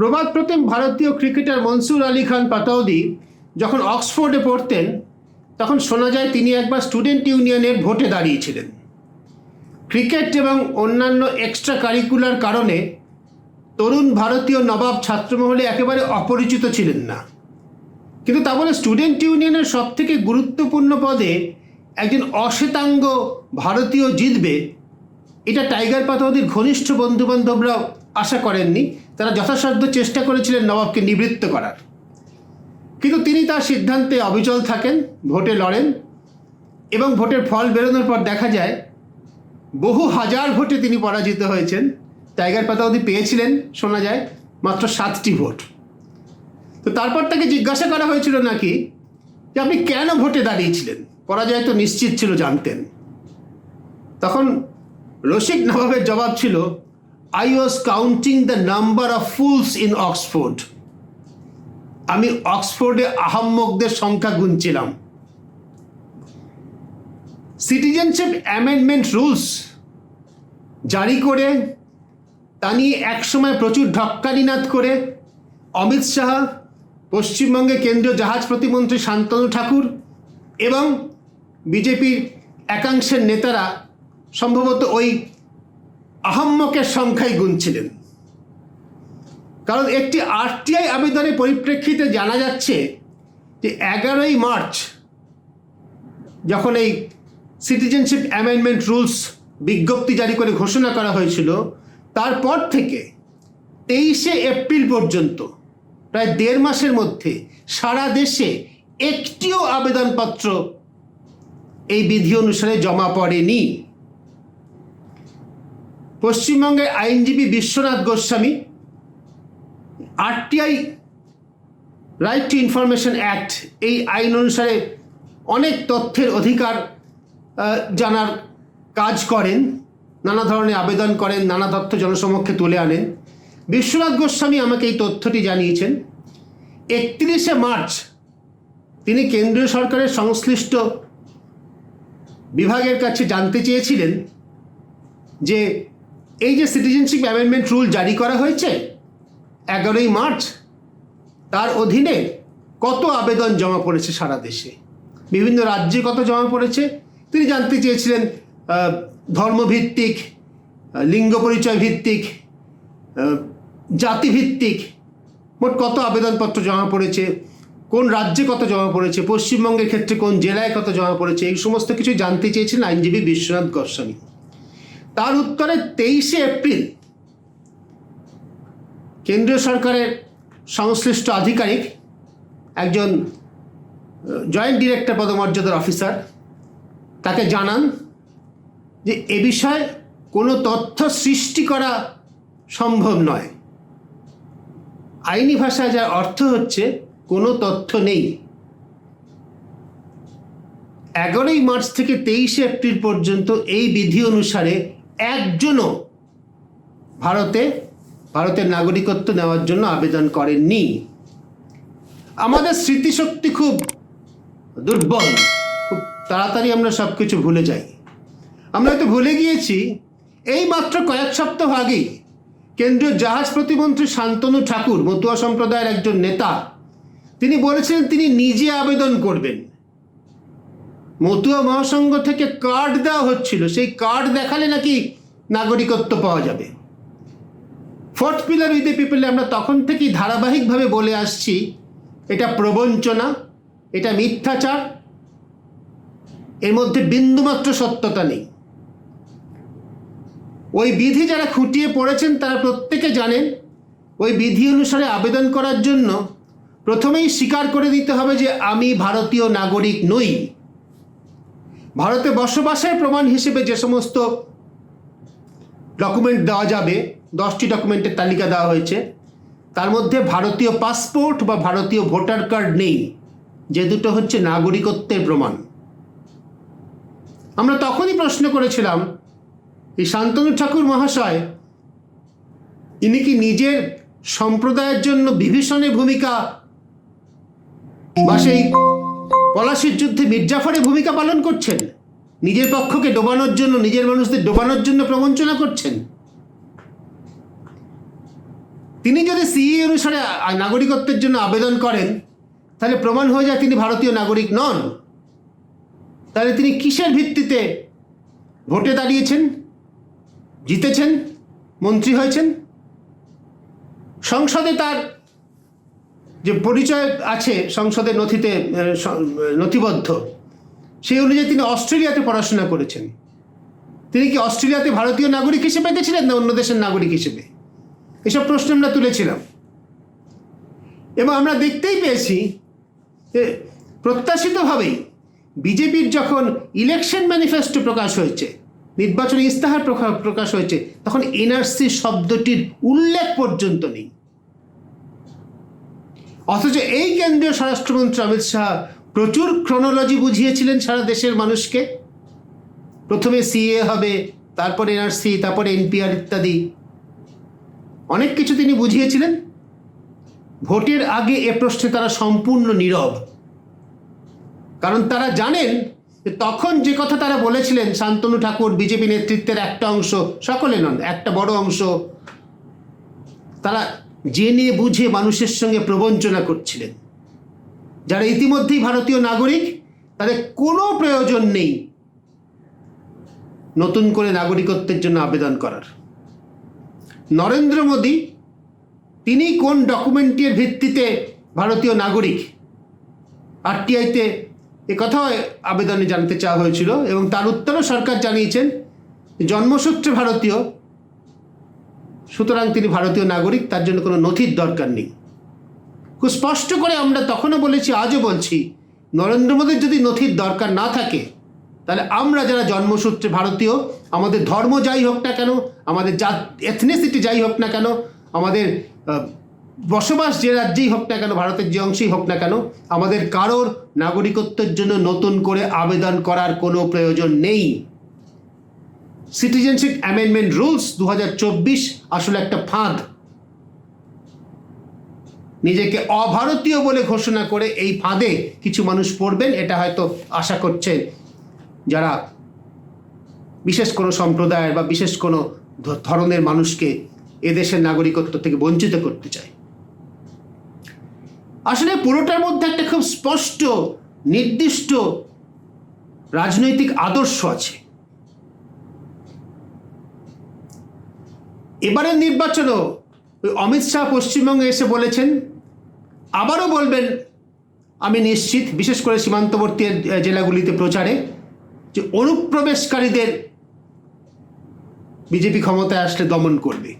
প্রবাদ প্রতিম ভারতীয় ক্রিকেটার মনসুর আলী খান পাতাউদি যখন অক্সফোর্ডে পড়তেন, তখন শোনা যায় তিনি একবার স্টুডেন্ট ইউনিয়নের ভোটে দাঁড়িয়েছিলেন। ক্রিকেট এবং অন্যান্য এক্সট্রা কারিকুলার কারণে তরুণ ভারতীয় নবাব ছাত্রমহলে একেবারে অপরিচিত ছিলেন না। কিন্তু তা বলে স্টুডেন্ট ইউনিয়নের সব থেকে গুরুত্বপূর্ণ পদে একজন অশ্বেতাঙ্গ ভারতীয় জিতবে, এটা টাইগার পাতাওয়াদির ঘনিষ্ঠ বন্ধুবান্ধবরাও আশা করেননি। তারা যথাসাধ্য চেষ্টা করেছিলেন নবাবকে নিবৃত্ত করার। কিন্তু তিনি তার সিদ্ধান্তে অবিচল থাকেন, ভোটে লড়েন এবং ভোটের ফল বেরোনোর পর দেখা যায়, বহু হাজার ভোটে তিনি পরাজিত হয়েছেন। টাইগার পাতাওয়াদি পেয়েছিলেন, শোনা যায়, মাত্র সাতটি ভোট। তো তারপর তাকে জিজ্ঞাসা করা হয়েছিল নাকি, যে আপনি কেন ভোটে দাঁড়িয়েছিলেন? পরাজয় তো নিশ্চিত ছিল, জানতেন। তখন রসিক নবাবের জবাব ছিল I was counting the number of fools in Oxford আমি অক্সফোর্ডে আহাম্মকদের সংখ্যা গুনছিলাম। সিটিজেনশিপ অ্যামেন্ডমেন্ট রুলস জারি করে, তা নিয়ে একসময় প্রচুর ঢক্কানিনাদ করে অমিত শাহ পশ্চিমবঙ্গে কেন্দ্রীয় জাহাজ প্রতিমন্ত্রী শান্তনু ঠাকুর এবং বিজেপির একাংশের নেতারা, সম্ভবত ওই আহম্মকের সংখ্যাই গুনছিলেন কারণ একটি আরটিআই আবেদনের পরিপ্রেক্ষিতে জানা যাচ্ছে যে এগারোই মার্চ যখন এই সিটিজেনশিপ অ্যামেন্ডমেন্ট রুলস বিজ্ঞপ্তি জারি করে ঘোষণা করা হয়েছিল, তারপর থেকে তেইশে এপ্রিল পর্যন্ত, প্রায় দেড় মাসের মধ্যে সারা দেশে একটিও আবেদনপত্র এই বিধি অনুসারে জমা পড়েনি। পশ্চিমবঙ্গের আইনজীবী Biswanath Goswami, RTI right to information act এই আইন অনুসারে অনেক তথ্যের অধিকার জানার কাজ করেন, নানা ধরনের আবেদন করেন, নানা তথ্য জনসমক্ষে তুলে আনেন। বিশ্বনাথ গোস্বামী আমাকে এই তথ্যটি জানিয়েছেন। একত্রিশে মার্চ তিনি কেন্দ্রীয় সরকারের সংশ্লিষ্ট বিভাগের কাছে জানতে চেয়েছিলেন যে এই যে সিটিজেনশিপ অ্যামেন্ডমেন্ট রুল জারি করা হয়েছে, এগারোই মার্চ, তার অধীনে কত আবেদন জমা পড়েছে সারা দেশে? বিভিন্ন রাজ্যে কত জমা পড়েছে? তিনি জানতে চেয়েছিলেন ধর্মভিত্তিক লিঙ্গ পরিচয় ভিত্তিক জাতিভিত্তিক, মোট কত আবেদনপত্র জমা পড়েছে? কোন রাজ্যে কত জমা পড়েছে? পশ্চিমবঙ্গের ক্ষেত্রে কোন জেলায় কত জমা পড়েছে? এই সমস্ত কিছু জানতে চেয়েছিলেন আইনজীবী বিশ্বনাথ গোস্বামী। তার উত্তরে তেইশে এপ্রিল। কেন্দ্রীয় সরকারের সংশ্লিষ্ট আধিকারিক একজন জয়েন্ট ডিরেক্টর পদমর্যাদার অফিসার, তাকে জানান যে এ বিষয়ে কোনো তথ্য সৃষ্টি করা সম্ভব নয়। আইনি ভাষায় যার অর্থ হচ্ছে কোনো তথ্য নেই। এগারোই মার্চ থেকে তেইশে এপ্রিল পর্যন্ত এই বিধি অনুসারে একজনও ভারতে, ভারতের নাগরিকত্ব নেওয়ার জন্য আবেদন করেননি। আমাদের স্মৃতিশক্তি খুব দুর্বল, খুব তাড়াতাড়ি আমরা সব কিছু ভুলে যাই। আমরা হয়তো ভুলে গিয়েছি, এই মাত্র কয়েক সপ্তাহ আগেই কেন্দ্রীয় জাহাজ প্রতিমন্ত্রী শান্তনু ঠাকুর, মতুয়া সম্প্রদায়ের একজন নেতা, তিনি বলেছিলেন তিনি নিজে আবেদন করবেন। মতুয়া মহাসংঘ থেকে কার্ড দেওয়া হচ্ছিল। সেই কার্ড দেখালে নাকি নাগরিকত্ব পাওয়া যাবে। ফোর্থ পিলার উইথ পিপলে আমরা তখন থেকেই ধারাবাহিকভাবে বলে আসছি, এটা প্রবঞ্চনা, এটা মিথ্যাচার, এর মধ্যে বিন্দুমাত্র সত্যতা নেই। ওই বিধি যারা খুঁটিয়ে পড়েছেন, তারা প্রত্যেকে জানেন, ওই বিধি অনুসারে আবেদন করার জন্য প্রথমেই স্বীকার করে দিতে হবে যে আমি ভারতীয় নাগরিক নই। ভারতে বসবাসের প্রমাণ হিসেবে যে সমস্ত ডকুমেন্ট দেওয়া যাবে, দশটি ডকুমেন্টের তালিকা দেওয়া হয়েছে, তার মধ্যে ভারতীয় পাসপোর্ট বা ভারতীয় ভোটার কার্ড নেই। যে দুটো হচ্ছে নাগরিকত্বের প্রমাণ। আমরা তখনই প্রশ্ন করেছিলাম, এই শান্তনু ঠাকুর মহাশয়, ইনি কি নিজের সম্প্রদায়ের জন্য বিভীষণের ভূমিকা বা সেই পলাশির যুদ্ধে মির্জাফরের ভূমিকা পালন করছেন। নিজের পক্ষকে ডোবানোর জন্য, নিজের মানুষদের ডোবানোর জন্য প্রবঞ্চনা করছেন। তিনি যদি সিই অনুসারে নাগরিকত্বের জন্য আবেদন করেন, তাহলে প্রমাণ হয়ে যায় তিনি ভারতীয় নাগরিক নন। তাহলে তিনি কিসের ভিত্তিতে ভোটে দাঁড়িয়েছেন, জিতেছেন, মন্ত্রী হয়েছেন? সংসদে তার যে পরিচয় আছে সংসদের নথিতে নথিবদ্ধ, সেই অনুযায়ী তিনি অস্ট্রেলিয়াতে পড়াশোনা করেছেন। তিনি কি অস্ট্রেলিয়াতে ভারতীয় নাগরিক হিসেবে গেছিলেন না অন্য দেশের নাগরিক হিসেবে? এসব প্রশ্ন আমরা তুলেছিলাম। এবং আমরা দেখতেই পেয়েছি যে প্রত্যাশিতভাবেই বিজেপির যখন ইলেকশন ম্যানিফেস্টো প্রকাশ হয়েছে, নির্বাচনী ইস্তাহার প্রকা- প্রকাশ হয়েছে, তখন এনআরসি শব্দটির উল্লেখ পর্যন্ত নেই। অথচ এই কেন্দ্রীয় স্বরাষ্ট্রমন্ত্রী অমিত শাহ প্রচুর ক্রোনোলজি বুঝিয়েছিলেন সারা দেশের মানুষকে। প্রথমে সিএ হবে, তারপর এনআরসি তারপর এনপিআর ইত্যাদি। অনেক কিছু তিনি বুঝিয়েছিলেন। ভোটের আগে এ প্রশ্নে তারা সম্পূর্ণ নীরব। কারণ তারা জানেন যে তখন যে কথা তারা বলেছিলেন, শান্তনু ঠাকুর বিজেপি নেতৃত্বের একটা অংশ, সকলে নন, একটা বড় অংশ, তারা জেনে বুঝে মানুষের সঙ্গে প্রবঞ্চনা করছিলেন। যারা ইতিমধ্যেই ভারতীয় নাগরিক, তাদের কোনো প্রয়োজন নেই নতুন করে নাগরিকত্বের জন্য আবেদন করার। নরেন্দ্র মোদী, তিনি কোন ডকুমেন্টের ভিত্তিতে ভারতীয় নাগরিক? আরটিআইতে এ কথাও আবেদনে জানতে চাওয়া হয়েছিল এবং তার উত্তরও সরকার জানিয়েছেন, জন্মসূত্রে ভারতীয় সুতরাং তিনি ভারতীয় নাগরিক, তার জন্য কোনো নথির দরকার নেই। খুব স্পষ্ট করে আমরা তখনও বলেছি, আজও বলছি, নরেন্দ্র মোদীর যদি নথির দরকার না থাকে, তাহলে আমরা যারা জন্মসূত্রে ভারতীয়, আমাদের ধর্ম যাই হোক না কেন, আমাদের জাত এথনিসিটি যাই হোক না কেন, আমাদের বসবাস যে রাজ্যেই হোক না কেন, ভারতের যে অংশেই হোক না কেন, আমাদের কারোর নাগরিকত্বের জন্য নতুন করে আবেদন করার কোনো প্রয়োজন নেই। সিটিজেনশিপ অ্যামেন্ডমেন্ট রুলস দু হাজার চব্বিশ আসলে একটা ফাঁদ। নিজেকে অভারতীয় বলে ঘোষণা করে এই ফাঁদে কিছু মানুষ পড়বেন, এটা হয়তো আশা করছে যারা বিশেষ কোনো সম্প্রদায়ের বা বিশেষ কোনো ধরনের মানুষকে এদেশের নাগরিকত্ব থেকে বঞ্চিত করতে চায়। আসলে পুরোটার মধ্যে একটা খুব স্পষ্ট, নির্দিষ্ট রাজনৈতিক আদর্শ আছে। এবারের নির্বাচনও ওই অমিত শাহ পশ্চিমবঙ্গে এসে বলেছেন, আবারও বলবেন, আমি নিশ্চিত, বিশেষ করে সীমান্তবর্তী জেলাগুলিতে প্রচারে, যে অনুপ্রবেশকারীদের বিজেপি ক্ষমতায় আসলে দমন করবে।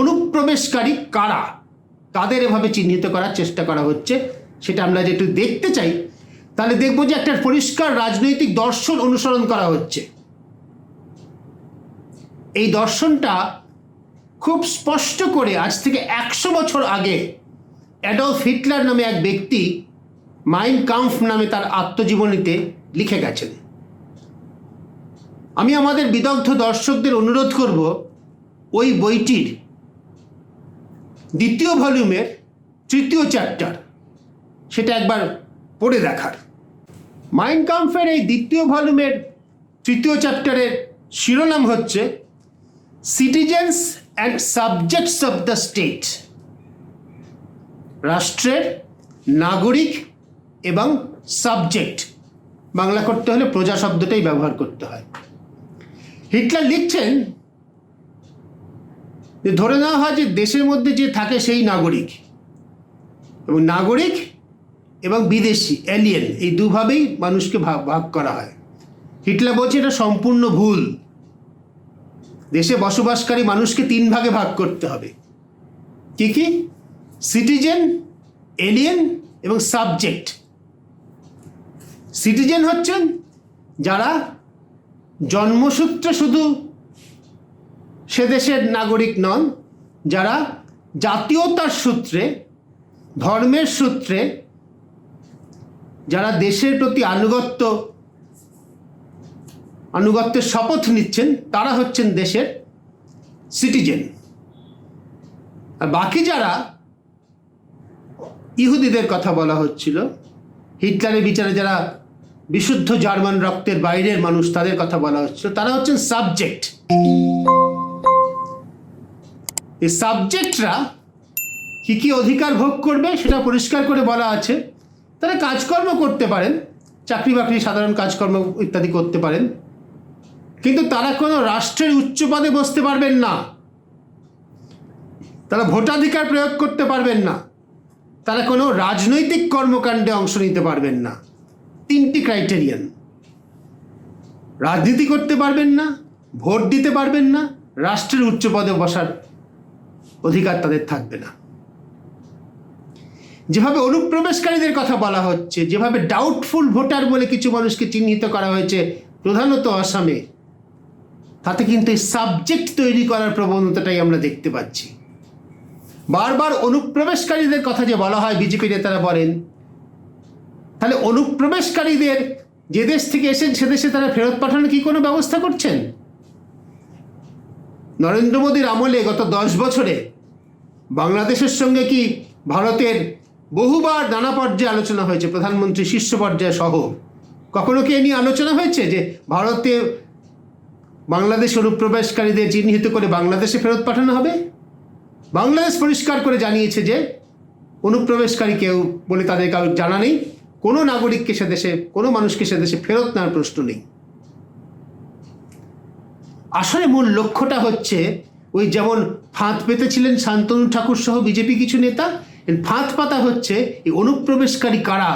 অনুপ্রবেশকারী কারা? তাদের এভাবে চিহ্নিত করার চেষ্টা করা হচ্ছে, সেটা আমরা যে একটু দেখতে চাই, তাহলে দেখব যে একটা পরিষ্কার রাজনৈতিক দর্শন অনুসরণ করা হচ্ছে। এই দর্শনটা খুব স্পষ্ট করে আজ থেকে একশো বছর আগে অ্যাডলফ হিটলার নামে এক ব্যক্তি মাইন কাম্ফ নামে তার আত্মজীবনীতে লিখে গেছেন। আমি আমাদের বিদগ্ধ দর্শকদের অনুরোধ করব ওই বইটির দ্বিতীয় ভলিউমের তৃতীয় চ্যাপ্টার সেটা একবার পড়ে দেখার। মাইন কাম্ফের এই দ্বিতীয় ভলিউমের তৃতীয় চ্যাপ্টারের শিরোনাম হচ্ছে citizens and subjects of the state রাষ্ট্রের নাগরিক এবং সাবজেক্ট বাংলা করতে হলে প্রজা শব্দটাই ব্যবহার করতে হয়। হিটলার লিখছেন যে, ধরে নেওয়া হয় যে, দেশের মধ্যে যে থাকে সেই নাগরিক। এবং নাগরিক এবং বিদেশি এলিয়েন এই দুভাবেই মানুষকে ভাগ ভাগ করা হয়। হিটলার বলছে এটা সম্পূর্ণ ভুল। দেশে বসবাসকারী মানুষকে তিন ভাগে ভাগ করতে হবে। কি কি? সিটিজেন, এলিয়েন এবং সাবজেক্ট। সিটিজেন হচ্ছেন যারা জন্মসূত্রে শুধু সে দেশের নাগরিক নন, যারা জাতীয়তার সূত্রে, ধর্মের সূত্রে, যারা দেশের প্রতি আনুগত্য আনুগত্যের শপথ নিচ্ছেন, তারা হচ্ছেন দেশের সিটিজেন আর বাকি যারা ইহুদিদের কথা বলা হচ্ছিল, হিটলারের বিচারে যারা বিশুদ্ধ জার্মান রক্তের বাইরের মানুষ, তাদের কথা বলা হচ্ছিল, তারা হচ্ছেন সাবজেক্ট এই সাবজেক্টরা কী কী অধিকার ভোগ করবে সেটা পরিষ্কার করে বলা আছে। তারা কাজকর্ম করতে পারেন চাকরি বাকরি সাধারণ কাজকর্ম ইত্যাদি করতে পারেন। কিন্তু তারা কোনো রাষ্ট্রের উচ্চ পদে বসতে পারবেন না। তারা ভোটাধিকার প্রয়োগ করতে পারবেন না। তারা কোনো রাজনৈতিক কর্মকাণ্ডে অংশ নিতে পারবেন না। তিনটি ক্রাইটেরিয়ান। রাজনীতি করতে পারবেন না, ভোট দিতে পারবেন না, রাষ্ট্রের উচ্চ পদে বসার অধিকার তাদের থাকবে না। যেভাবে অনুপ্রবেশকারীদের কথা বলা হচ্ছে, যেভাবে ডাউটফুল ভোটার বলে কিছু মানুষকে চিহ্নিত করা হয়েছে, প্রধানত আসামে তাতে কিন্তু এই সাবজেক্ট তৈরি করার প্রবণতাটাই আমরা দেখতে পাচ্ছি। বারবার অনুপ্রবেশকারীদের কথা যে বলা হয়, বিজেপি নেতারা বলেন, তাহলে অনুপ্রবেশকারীদের যে দেশ থেকে এসেন সে দেশে তারা ফেরত পাঠানোর কি কোনো ব্যবস্থা করছেন? নরেন্দ্র মোদীর আমলে গত দশ বছরে বাংলাদেশের সঙ্গে কি ভারতের বহুবার নানা পর্যায়ে আলোচনা হয়েছে? প্রধানমন্ত্রী শীর্ষ পর্যায়ে সহ। কখনো কি এ নিয়ে আলোচনা হয়েছে যে ভারতে বাংলাদেশ অনুপ্রবেশকারীদের চিহ্নিত করে বাংলাদেশে ফেরত পাঠানো হবে? বাংলাদেশ পরিষ্কার করে জানিয়েছে যে অনুপ্রবেশকারী কেউ বলে তাদের কাউ জানা নেই। কোনো নাগরিককে সে দেশে, কোনো মানুষকে সে দেশে ফেরত নেওয়ার প্রশ্ন নেই। আসলে মূল লক্ষ্যটা হচ্ছে ওই যেমন ফাঁদ পেতেছিলেন শান্তনু ঠাকুর সহ বিজেপি কিছু নেতা ফাঁদ পাতা হচ্ছে এই অনুপ্রবেশকারী কারা?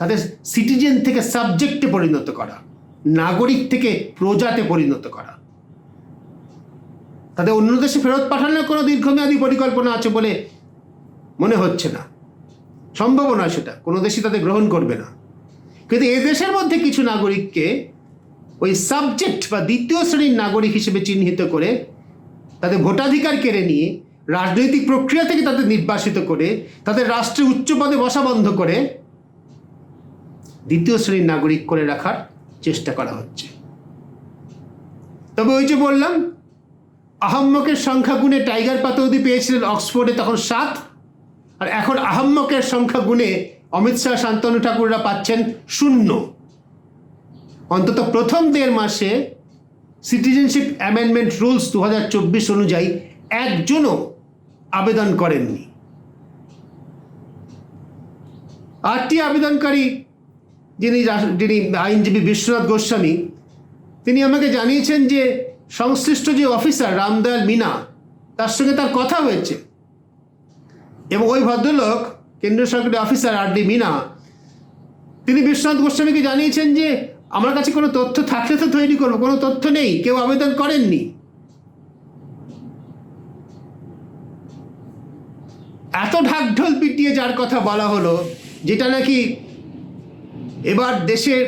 তাদের সিটিজেন থেকে সাবজেক্টে পরিণত করা। নাগরিক থেকে প্রজাতে পরিণত করা। তাদের অন্য দেশে ফেরত পাঠানোর কোনো দীর্ঘমেয়াদী পরিকল্পনা আছে বলে মনে হচ্ছে না। সম্ভব নয় সেটা। কোনো দেশই তাদের গ্রহণ করবে না। কিন্তু এ দেশের মধ্যে কিছু নাগরিককে ওই সাবজেক্ট বা দ্বিতীয় শ্রেণির নাগরিক হিসেবে চিহ্নিত করে তাদের ভোটাধিকার কেড়ে নিয়ে, রাজনৈতিক প্রক্রিয়া থেকে তাদের নির্বাসিত করে, তাদের রাষ্ট্রে উচ্চ পদে বসা বন্ধ করে দ্বিতীয় শ্রেণির নাগরিক করে রাখার চেষ্টা করা হচ্ছে। তবে ওই যে বললাম, আহম্মকের সংখ্যা গুণে টাইগার পাতা পাতৌদি পেয়েছিলেন অক্সফোর্ডে তখন সাত, আর এখন আহম্মকের সংখ্যা গুণে অমিত শাহ, শান্তনু ঠাকুররা পাচ্ছেন শূন্য। অন্তত প্রথম দেড় মাসে সিটিজেনশিপ অ্যামেন্ডমেন্ট রুলস দু হাজার চব্বিশ অনুযায়ী একজনও আবেদন করেননি। আটটি আবেদনকারী যিনি যিনি আইনজীবী বিশ্বনাথ গোস্বামী, তিনি আমাকে জানিয়েছেন যে সংশ্লিষ্ট যে অফিসার রামদয়াল মিনা, তার সঙ্গে তার কথা হয়েছে। এবং ওই ভদ্রলোক, কেন্দ্রীয় সরকারি অফিসার আর ডি মিনা, তিনি বিশ্বনাথ গোস্বামীকে জানিয়েছেন যে আমার কাছে কোনো তথ্য থাকলে তো তৈরি করব, কোনো তথ্য নেই, কেউ আবেদন করেননি। এত ঢাকঢোল পিটিয়ে যার কথা বলা হলো, যেটা নাকি এবার দেশের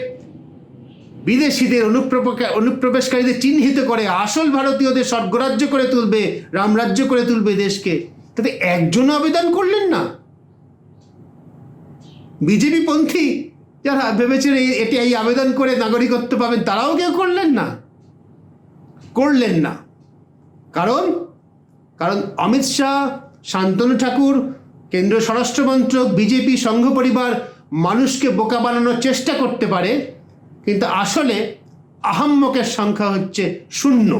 বিদেশিদের অনুপ্রবেশ অনুপ্রবেশকারীদের চিহ্নিত করে আসল ভারতীয়দের স্বর্গরাজ্য করে তুলবে, রামরাজ্য করে তুলবে দেশকে। তাতে একজনও আবেদন করলেন না। বিজেপি পন্থী যারা ভেবেছেন এটি এই আবেদন করে নাগরিকত্ব পাবেন, তারাও কেউ করলেন না। করলেন না। কারণ কারণ অমিত শাহ, শান্তনু ঠাকুর, কেন্দ্রীয় স্বরাষ্ট্রমন্ত্রক, বিজেপি সংঘ পরিবার মানুষকে বোকা বানানোর চেষ্টা করতে পারে কিন্তু আসলে আহাম্মকের সংখ্যা হচ্ছে শূন্য।